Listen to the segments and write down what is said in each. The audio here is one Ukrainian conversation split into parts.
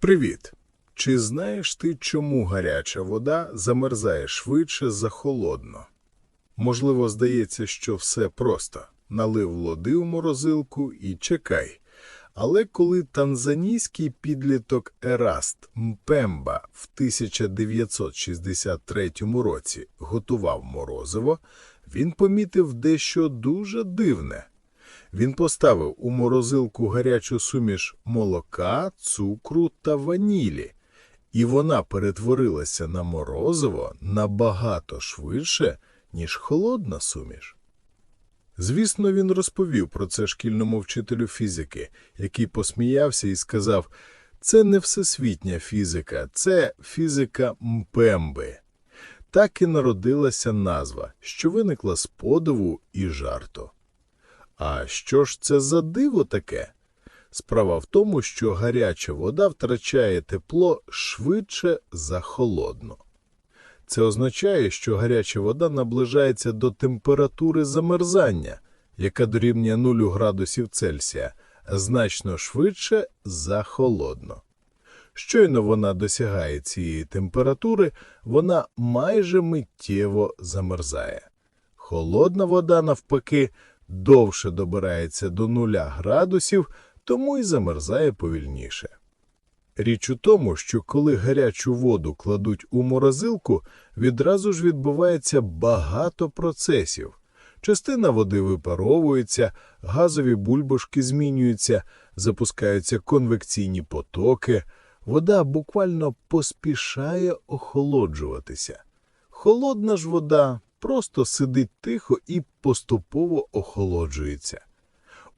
Привіт! Чи знаєш ти, чому гаряча вода замерзає швидше за холодну? Можливо, здається, що все просто. Налив води у морозилку і чекай. Але коли танзанійський підліток Ераст Мпемба в 1963 році готував морозиво, він помітив дещо дуже дивне. Він поставив у морозилку гарячу суміш молока, цукру та ванілі, і вона перетворилася на морозиво набагато швидше, ніж холодна суміш. Звісно, він розповів про це шкільному вчителю фізики, який посміявся і сказав, це не всесвітня фізика, це фізика Мпемби. Так і народилася назва, що виникла з подиву і жарту. А що ж це за диво таке? Справа в тому, що гаряча вода втрачає тепло швидше за холодну. Це означає, що гаряча вода наближається до температури замерзання, яка дорівнює 0 градусів Цельсія, значно швидше за холодну. Щойно вона досягає цієї температури, вона майже миттєво замерзає. Холодна вода, навпаки, довше добирається до нуля градусів, тому й замерзає повільніше. Річ у тому, що коли гарячу воду кладуть у морозилку, відразу ж відбувається багато процесів. Частина води випаровується, газові бульбашки змінюються, запускаються конвекційні потоки, вода буквально поспішає охолоджуватися. Холодна ж вода просто сидить тихо і поступово охолоджується.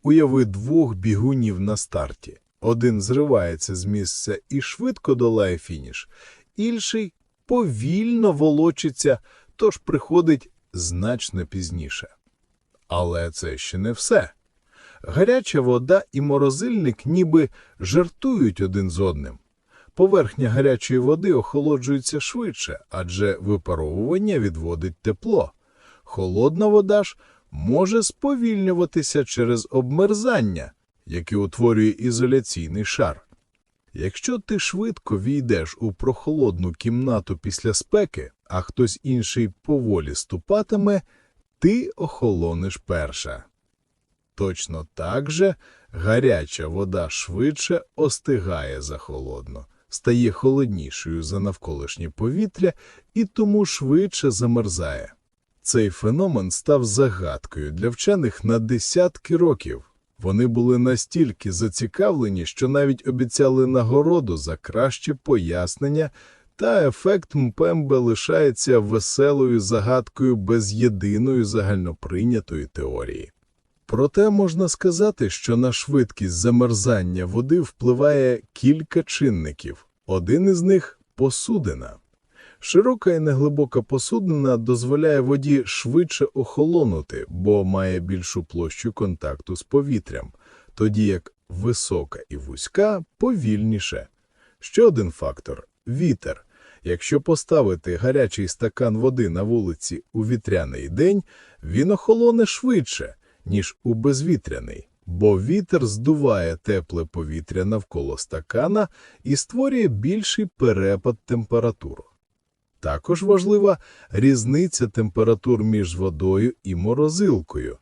Уяви двох бігунів на старті. Один зривається з місця і швидко долає фініш, інший повільно волочиться, тож приходить значно пізніше. Але це ще не все. Гаряча вода і морозильник ніби жартують один з одним. Поверхня гарячої води охолоджується швидше, адже випаровування відводить тепло. Холодна вода ж може сповільнюватися через обмерзання, яке утворює ізоляційний шар. Якщо ти швидко війдеш у прохолодну кімнату після спеки, а хтось інший поволі ступатиме, ти охолонеш перша. Точно так же гаряча вода швидше остигає за холодну, стає холоднішою за навколишнє повітря і тому швидше замерзає. Цей феномен став загадкою для вчених на десятки років. Вони були настільки зацікавлені, що навіть обіцяли нагороду за краще пояснення, та ефект Мпембе лишається веселою загадкою без єдиної загальноприйнятої теорії. Проте можна сказати, що на швидкість замерзання води впливає кілька чинників. Один із них посудина. Широка і неглибока посудина дозволяє воді швидше охолонути, бо має більшу площу контакту з повітрям, тоді як висока і вузька повільніше. Ще один фактор вітер. Якщо поставити гарячий стакан води на вулиці у вітряний день, він охолоне швидше, ніж у безвітряний, бо вітер здуває тепле повітря навколо стакана і створює більший перепад температур. Також важлива різниця температур між водою і морозилкою.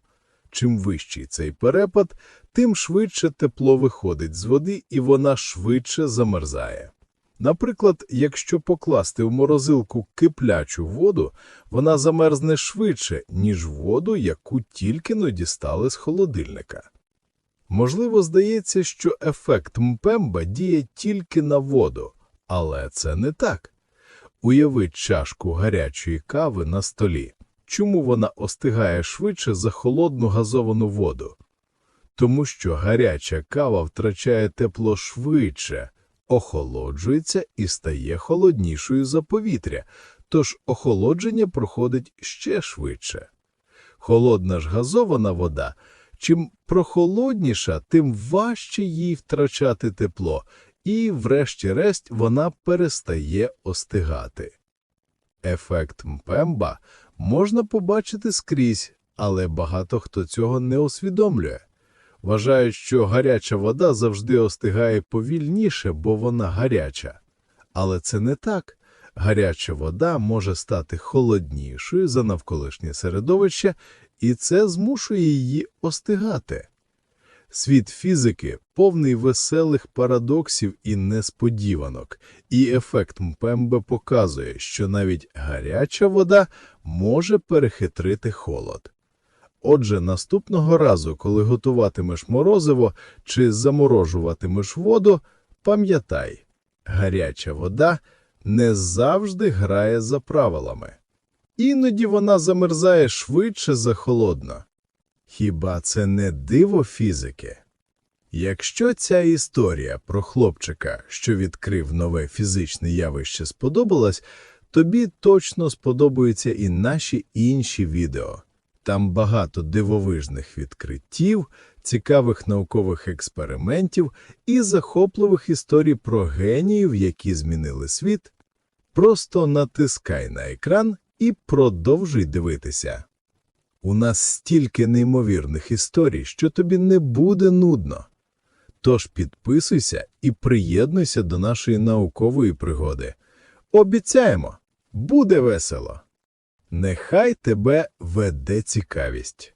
Чим вищий цей перепад, тим швидше тепло виходить з води і вона швидше замерзає. Наприклад, якщо покласти в морозилку киплячу воду, вона замерзне швидше, ніж воду, яку тільки но дістали з холодильника. Можливо, здається, що ефект Мпемба діє тільки на воду, але це не так. Уявіть чашку гарячої кави на столі. Чому вона остигає швидше за холодну газовану воду? Тому що гаряча кава втрачає тепло швидше, охолоджується і стає холоднішою за повітря, тож охолодження проходить ще швидше. Холодна ж газована вода, чим прохолодніша, тим важче їй втрачати тепло, і, врешті-решт, вона перестає остигати. Ефект Мпемба можна побачити скрізь, але багато хто цього не усвідомлює. Вважають, що гаряча вода завжди остигає повільніше, бо вона гаряча. Але це не так. Гаряча вода може стати холоднішою за навколишнє середовище, і це змушує її остигати. Світ фізики повний веселих парадоксів і несподіванок, і ефект МПМБ показує, що навіть гаряча вода може перехитрити холод. Отже, наступного разу, коли готуватимеш морозиво чи заморожуватимеш воду, пам'ятай, гаряча вода не завжди грає за правилами. Іноді вона замерзає швидше за холодно. Хіба це не диво фізики? Якщо ця історія про хлопчика, що відкрив нове фізичне явище, сподобалась, тобі точно сподобаються і наші інші відео. Там багато дивовижних відкриттів, цікавих наукових експериментів і захопливих історій про геніїв, які змінили світ. Просто натискай на екран і продовжуй дивитися. У нас стільки неймовірних історій, що тобі не буде нудно. Тож підписуйся і приєднуйся до нашої наукової пригоди. Обіцяємо, буде весело. Нехай тебе веде цікавість.